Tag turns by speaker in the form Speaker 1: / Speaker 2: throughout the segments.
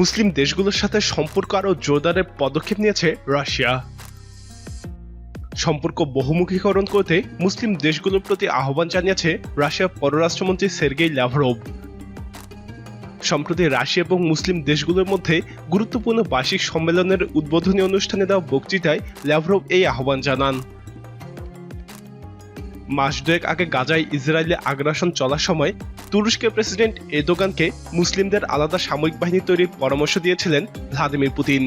Speaker 1: মুসলিম দেশগুলোর সাথে সম্পর্ক আরও জোরদারের পদক্ষেপ নিয়েছে রাশিয়া সম্পর্ক বহুমুখীকরণ করতে মুসলিম দেশগুলোর প্রতি আহ্বান জানিয়েছে রাশিয়ার পররাষ্ট্রমন্ত্রী সের্গেই ল্যাভরোভ সম্প্রতি রাশিয়া এবং মুসলিম দেশগুলোর মধ্যে গুরুত্বপূর্ণ বার্ষিক সম্মেলনের উদ্বোধনী অনুষ্ঠানে দেওয়া বক্তৃতায় ল্যাভরোভ এই আহ্বান জানান মাস দুয়েক আগে গাজায় ইসরায়েলে আগ্রাসন চলার সময় তুরস্কের প্রেসিডেন্ট এদোগানকে মুসলিমদের আলাদা সামরিক বাহিনী তৈরির পরামর্শ দিয়েছিলেন ভ্লাদিমির পুতিন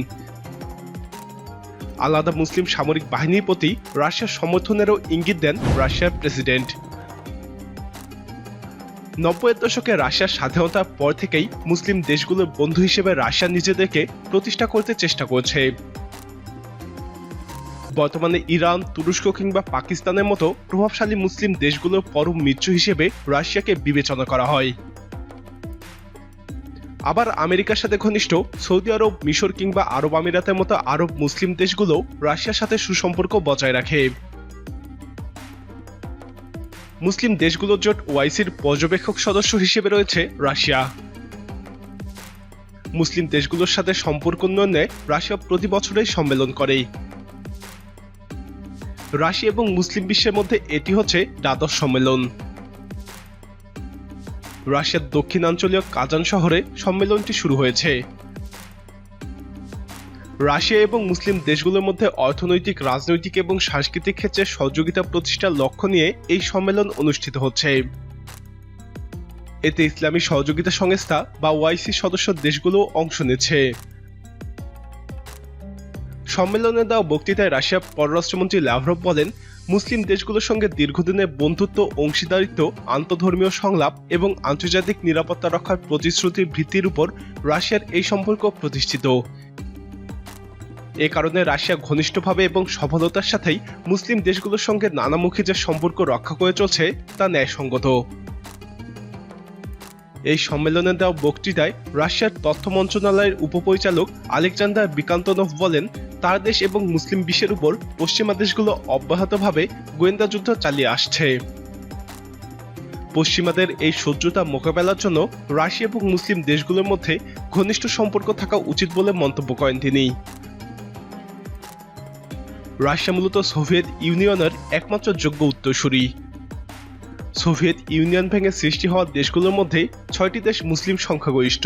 Speaker 1: আলাদা মুসলিম সামরিক বাহিনীর প্রতি রাশিয়ার সমর্থনেরও ইঙ্গিত দেন রাশিয়ার প্রেসিডেন্ট নব্বইয়ের দশকে রাশিয়ার স্বাধীনতার পর থেকেই মুসলিম দেশগুলোর বন্ধু হিসেবে রাশিয়া নিজেদেরকে প্রতিষ্ঠা করতে চেষ্টা করছে বর্তমানে ইরান তুরস্ক কিংবা পাকিস্তানের মতো প্রভাবশালী মুসলিম দেশগুলোর পরম মিত্র হিসেবে রাশিয়াকে বিবেচনা করা হয় আবার আমেরিকার সাথে ঘনিষ্ঠ সৌদি আরব মিশর কিংবা আরব আমিরাতের মতো আরব মুসলিম দেশগুলো রাশিয়ার সাথে সুসম্পর্ক বজায় রাখে মুসলিম দেশগুলোর জোট ওয়াইসির পর্যবেক্ষক সদস্য হিসেবে রয়েছে রাশিয়া মুসলিম দেশগুলোর সাথে সম্পর্ক উন্নয়নে রাশিয়া প্রতি বছরেই সম্মেলন করে রাশি এবং মুসলিম বিশ্বের মধ্যে এটি হচ্ছে দ্বাদশ সম্মেলন রাশিয়ার দক্ষিণাঞ্চলীয় কাজান শহরে সম্মেলনটি শুরু হয়েছে রাশিয়া এবং মুসলিম দেশগুলোর মধ্যে অর্থনৈতিক রাজনৈতিক এবং সাংস্কৃতিক ক্ষেত্রে সহযোগিতা প্রতিষ্ঠার লক্ষ্য নিয়ে এই সম্মেলন অনুষ্ঠিত হচ্ছে এতে ইসলামী সহযোগিতা সংস্থা বা ওয়াইসি সদস্য দেশগুলো অংশ নিচ্ছে সম্মেলনে দেওয়া বক্তৃতায় রাশিয়া পররাষ্ট্রমন্ত্রী লাভরভ বলেন মুসলিম দেশগুলোর সঙ্গে দীর্ঘদিনের বন্ধুত্ব অংশীদারিত্ব আন্তধর্মীয় সংলাপ এবং আন্তর্জাতিক নিরাপত্তা রক্ষার প্রতিশ্রুতির ভিত্তির উপর রাশিয়ার এই সম্পর্ক প্রতিষ্ঠিত এ কারণে রাশিয়া ঘনিষ্ঠভাবে এবং সফলতার সাথেই মুসলিম দেশগুলোর সঙ্গে নানামুখী যে সম্পর্ক রক্ষা করে চলছে তা ন্যায়সঙ্গত এই সম্মেলনে দেওয়া বক্তৃতায় রাশিয়ার তথ্য মন্ত্রণালয়ের উপপরিচালক আলেকজান্ডার বিকান্তনভ বলেন তার দেশ এবং মুসলিম বিশ্বের উপর পশ্চিমা দেশগুলো অব্যাহতভাবে গোয়েন্দা যুদ্ধ চালিয়ে আসছে পশ্চিমাদের এই শত্রুতা মোকাবেলার জন্য রাশিয়া এবং মুসলিম দেশগুলোর মধ্যে ঘনিষ্ঠ সম্পর্ক থাকা উচিত বলে মন্তব্য করেন তিনি রাশিয়া মূলত সোভিয়েত ইউনিয়নের একমাত্র যোগ্য উত্তরসূরি সোভিয়েত ইউনিয়ন ভেঙে সৃষ্টি হওয়া দেশগুলোর মধ্যে ছয়টি দেশ মুসলিম সংখ্যাগরিষ্ঠ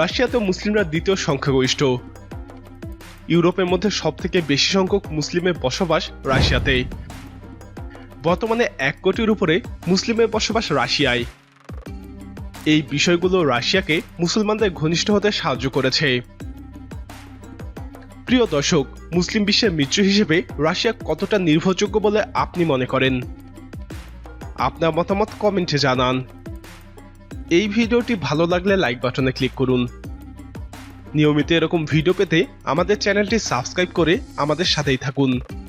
Speaker 1: রাশিয়াতে মুসলিমরা দ্বিতীয় সংখ্যাগরিষ্ঠ ইউরোপের মধ্যে সবথেকে বেশি সংখ্যক মুসলিমের বসবাস রাশিয়াতে বর্তমানে এক কোটির উপরে মুসলিমের বসবাস রাশিয়ায় এই বিষয়গুলো রাশিয়াকে মুসলমানদের ঘনিষ্ঠ হতে সাহায্য করেছে প্রিয় দর্শক মুসলিম বিশ্বের মিত্র হিসেবে রাশিয়া কতটা নির্ভরযোগ্য বলে আপনি মনে করেন আপনার মতামত কমেন্টে জানান এই ভিডিওটি ভালো লাগলে লাইক বাটনে ক্লিক করুন নিয়মিত এরকম ভিডিও পেতে আমাদের চ্যানেলটি সাবস্ক্রাইব করে আমাদের সাথেই থাকুন